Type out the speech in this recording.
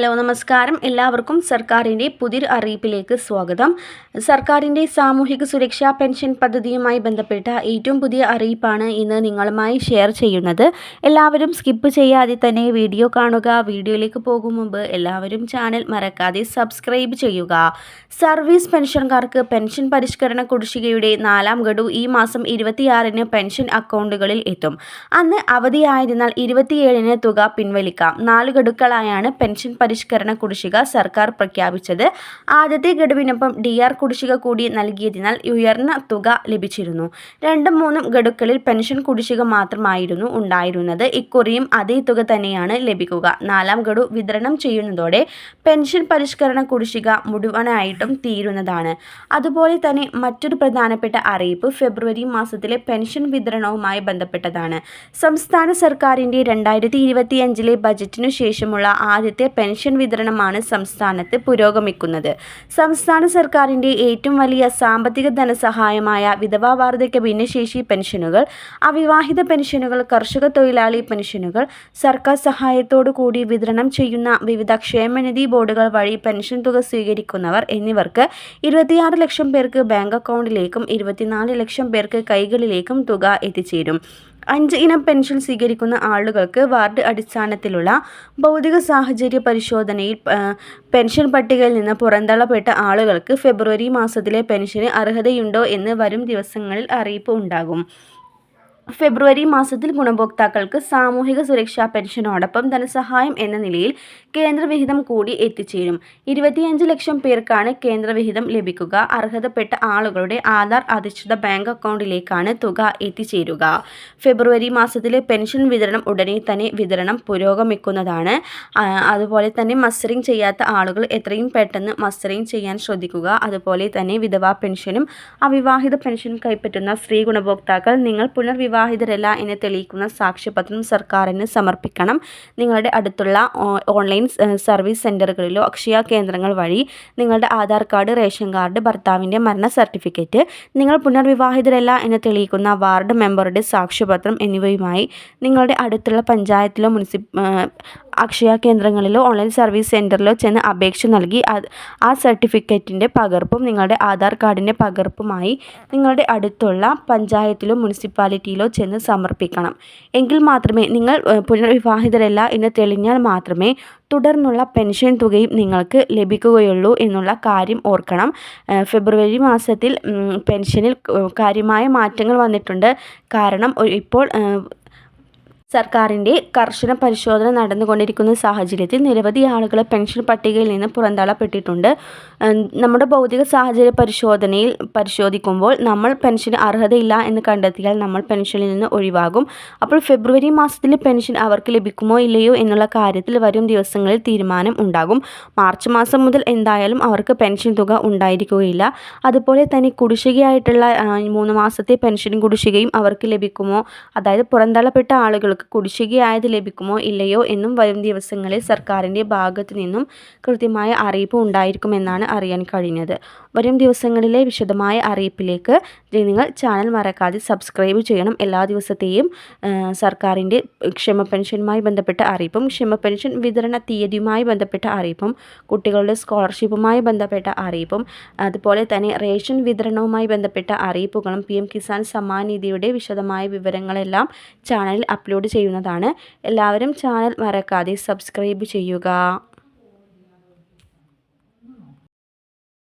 Hello നമസ്കാരം. എല്ലാവർക്കും സർക്കാരിന്റെ പുതിയൊരു അറിയിപ്പിലേക്ക് സ്വാഗതം. സർക്കാരിന്റെ സാമൂഹിക സുരക്ഷാ പെൻഷൻ പദ്ധതിയുമായി ബന്ധപ്പെട്ട ഏറ്റവും പുതിയ അറിയിപ്പാണ് ഇന്ന് നിങ്ങളുമായി ഷെയർ ചെയ്യുന്നത്. എല്ലാവരും സ്കിപ്പ് ചെയ്യാതെ തന്നെ വീഡിയോ കാണുക. വീഡിയോയിലേക്ക് പോകും മുമ്പ് എല്ലാവരും ചാനൽ മറക്കാതെ സബ്സ്ക്രൈബ് ചെയ്യുക. സർവീസ് പെൻഷൻകാർക്ക് പെൻഷൻ പരിഷ്കരണ കുടിശ്ശികയുടെ നാലാം ഗഡു ഈ മാസം ഇരുപത്തിയാറിന് പെൻഷൻ അക്കൗണ്ടുകളിൽ എത്തും. അന്ന് അവധിയായതിനാൽ ഇരുപത്തിയേഴിന് തുക പിൻവലിക്കാം. നാല് ഗഡുക്കളായാണ് പെൻഷൻ പരിഷ്കരണ കുടിശ്ശിക സർക്കാർ പ്രഖ്യാപിച്ചത്. ആദ്യത്തെ ഗഡുവിനൊപ്പം ഡി ആർ കുടിശ്ശിക കൂടി നൽകിയതിനാൽ ഉയർന്ന തുക ലഭിച്ചിരുന്നു. രണ്ടും മൂന്നും ഗഡുക്കളിൽ പെൻഷൻ കുടിശ്ശിക മാത്രമായിരുന്നു ഉണ്ടായിരുന്നത്. ഇക്കുറിയും അതേ തുക തന്നെയാണ് ലഭിക്കുക. നാലാം ഗഡു വിതരണം ചെയ്യുന്നതോടെ പെൻഷൻ പരിഷ്കരണ കുടിശ്ശിക മുഴുവനായിട്ടും തീരുന്നതാണ്. അതുപോലെ തന്നെ മറ്റൊരു പ്രധാനപ്പെട്ട അറിയിപ്പ് ഫെബ്രുവരി മാസത്തിലെ പെൻഷൻ വിതരണവുമായി ബന്ധപ്പെട്ടതാണ്. സംസ്ഥാന സർക്കാരിന്റെ രണ്ടായിരത്തി ഇരുപത്തിയഞ്ചിലെ ബജറ്റിനു ശേഷമുള്ള ആദ്യത്തെ പെൻഷൻ വിതരണമാണ് സംസ്ഥാനത്ത് പുരോഗമിക്കുന്നത്. സംസ്ഥാന സർക്കാരിന്റെ ഏറ്റവും വലിയ സാമ്പത്തിക ധനസഹായമായ വിധവാ വാർദ്ധക്യ ഭിന്നശേഷി പെൻഷനുകൾ അവിവാഹിത പെൻഷനുകൾ കർഷക തൊഴിലാളി പെൻഷനുകൾ സർക്കാർ സഹായത്തോടു കൂടി വിതരണം ചെയ്യുന്ന വിവിധ ക്ഷേമനിധി ബോർഡുകൾ വഴി പെൻഷൻ തുക സ്വീകരിക്കുന്നവർ എന്നിവർക്ക് ഇരുപത്തിയാറ് ലക്ഷം പേർക്ക് ബാങ്ക് അക്കൗണ്ടിലേക്കും ഇരുപത്തിനാല് ലക്ഷം പേർക്ക് കൈകളിലേക്കും തുക എത്തിച്ചേരും. അഞ്ച് ഇനം പെൻഷൻ സ്വീകരിക്കുന്ന ആളുകൾക്ക് വാർഡ് അടിസ്ഥാനത്തിലുള്ള ഭൗതിക സാഹചര്യ പരിശോധനയിൽ പെൻഷൻ പട്ടികയിൽ നിന്ന് പുറന്തള്ളപ്പെട്ട ആളുകൾക്ക് ഫെബ്രുവരി മാസത്തിലെ പെൻഷന് അർഹതയുണ്ടോ എന്ന് വരും ദിവസങ്ങളിൽ അറിയിപ്പ് ഉണ്ടാകും. ഫെബ്രുവരി മാസത്തിൽ ഗുണഭോക്താക്കൾക്ക് സാമൂഹിക സുരക്ഷാ പെൻഷനോടൊപ്പം ധനസഹായം എന്ന നിലയിൽ കേന്ദ്രവിഹിതം കൂടി എത്തിച്ചേരും. ഇരുപത്തിയഞ്ച് ലക്ഷം പേർക്കാണ് കേന്ദ്രവിഹിതം ലഭിക്കുക. അർഹതപ്പെട്ട ആളുകളുടെ ആധാർ അധിഷ്ഠിത ബാങ്ക് അക്കൗണ്ടിലേക്കാണ് തുക എത്തിച്ചേരുക. ഫെബ്രുവരി മാസത്തിലെ പെൻഷൻ വിതരണം ഉടനെ തന്നെ വിതരണം പുരോഗമിക്കുന്നതാണ്. അതുപോലെ തന്നെ മസ്റ്ററിംഗ് ചെയ്യാത്ത ആളുകൾ എത്രയും പെട്ടെന്ന് മസ്റ്ററിംഗ് ചെയ്യാൻ ശ്രദ്ധിക്കുക. അതുപോലെ തന്നെ വിധവാ പെൻഷനും അവിവാഹിത പെൻഷനും കൈപ്പറ്റുന്ന സ്ത്രീ ഗുണഭോക്താക്കൾ നിങ്ങൾ പുനർവിവാഹ വിവാഹിതരല്ല എന്ന് തെളിയിക്കുന്ന സാക്ഷ്യപത്രം സർക്കാരിന് സമർപ്പിക്കണം. നിങ്ങളുടെ അടുത്തുള്ള ഓൺലൈൻ സർവീസ് സെന്ററുകളിലോ അക്ഷയ കേന്ദ്രങ്ങൾ വഴി നിങ്ങളുടെ ആധാർ കാർഡ് റേഷൻ കാർഡ് ഭർത്താവിന്റെ മരണ സർട്ടിഫിക്കറ്റ് നിങ്ങൾ പുനർവിവാഹിതരല്ല എന്ന് തെളിയിക്കുന്ന വാർഡ് മെമ്പറുടെ സാക്ഷ്യപത്രം എന്നിവയുമായി നിങ്ങളുടെ അടുത്തുള്ള പഞ്ചായത്തിലോ മുനിസിപ്പ അക്ഷയ കേന്ദ്രങ്ങളിലോ ഓൺലൈൻ സർവീസ് സെന്ററിലോ ചെന്ന് അപേക്ഷ നൽകി. ആ സർട്ടിഫിക്കറ്റിന്റെ പകർപ്പും നിങ്ങളുടെ ആധാർ കാർഡിന്റെ പകർപ്പുമായി നിങ്ങളുടെ അടുത്തുള്ള പഞ്ചായത്തിലോ മുനിസിപ്പാലിറ്റിയിലോ ചെന്ന് സമർപ്പിക്കണം. എങ്കിൽ മാത്രമേ നിങ്ങൾ പുനർവിവാഹിതരല്ല എന്ന് തെളിഞ്ഞാൽ മാത്രമേ തുടർന്നുള്ള പെൻഷൻ തുകയും നിങ്ങൾക്ക് ലഭിക്കുകയുള്ളൂ എന്നുള്ള കാര്യം ഓർക്കണം. ഫെബ്രുവരി മാസത്തിൽ പെൻഷനിൽ കാര്യമായ മാറ്റങ്ങൾ വന്നിട്ടുണ്ട്. കാരണം ഇപ്പോൾ സർക്കാരിന്റെ കർശന പരിശോധന നടന്നുകൊണ്ടിരിക്കുന്ന സാഹചര്യത്തിൽ നിരവധി ആളുകൾ പെൻഷൻ പട്ടികയിൽ നിന്ന് പുറന്തള്ളപ്പെട്ടിട്ടുണ്ട്. നമ്മുടെ ഭൗതിക സാഹചര്യ പരിശോധനയിൽ പരിശോധിക്കുമ്പോൾ നമ്മൾ പെൻഷൻ അർഹതയില്ല എന്ന് കണ്ടെത്തിയാൽ നമ്മൾ പെൻഷനിൽ നിന്ന് ഒഴിവാകും. അപ്പോൾ ഫെബ്രുവരി മാസത്തിൽ പെൻഷൻ അവർക്ക് ലഭിക്കുമോ ഇല്ലയോ എന്നുള്ള കാര്യത്തിൽ വരും ദിവസങ്ങളിൽ തീരുമാനം ഉണ്ടാകും. മാർച്ച് മാസം മുതൽ എന്തായാലും അവർക്ക് പെൻഷൻ തുക ഉണ്ടായിരിക്കുകയില്ല. അതുപോലെ തന്നെ കുടിശ്ശികയായിട്ടുള്ള മൂന്ന് മാസത്തെ പെൻഷൻ കുടിശ്ശികയും അവർക്ക് ലഭിക്കുമോ? അതായത് പുറന്തള്ളപ്പെട്ട ആളുകൾക്ക് അവർക്ക് കുടിശ്ശികയായത് ലഭിക്കുമോ ഇല്ലയോ എന്നും വരും ദിവസങ്ങളിൽ സർക്കാരിന്റെ ഭാഗത്തു നിന്നും കൃത്യമായ അറിയിപ്പ് ഉണ്ടായിരിക്കുമെന്നാണ് അറിയാൻ കഴിഞ്ഞത്. വരും ദിവസങ്ങളിലെ വിശദമായ അറിയിപ്പിലേക്ക് നിങ്ങൾ ചാനൽ മറക്കാതെ സബ്സ്ക്രൈബ് ചെയ്യണം. എല്ലാ ദിവസത്തെയും സർക്കാരിന്റെ ക്ഷമ പെൻഷനുമായി ബന്ധപ്പെട്ട അറിയിപ്പും ക്ഷമ പെൻഷൻ വിതരണ തീയതിയുമായി ബന്ധപ്പെട്ട അറിയിപ്പും കുട്ടികളുടെ സ്കോളർഷിപ്പുമായി ബന്ധപ്പെട്ട അറിയിപ്പും അതുപോലെ തന്നെ റേഷൻ വിതരണവുമായി ബന്ധപ്പെട്ട അറിയിപ്പുകളും പി എം കിസാൻ സമ്മാൻ നിധിയുടെ വിശദമായ വിവരങ്ങളെല്ലാം ചാനലിൽ അപ്ലോഡ് ചെയ്യുന്നതാണ്. എല്ലാവരും ചാനൽ മറക്കാതെ സബ്സ്ക്രൈബ് ചെയ്യുക.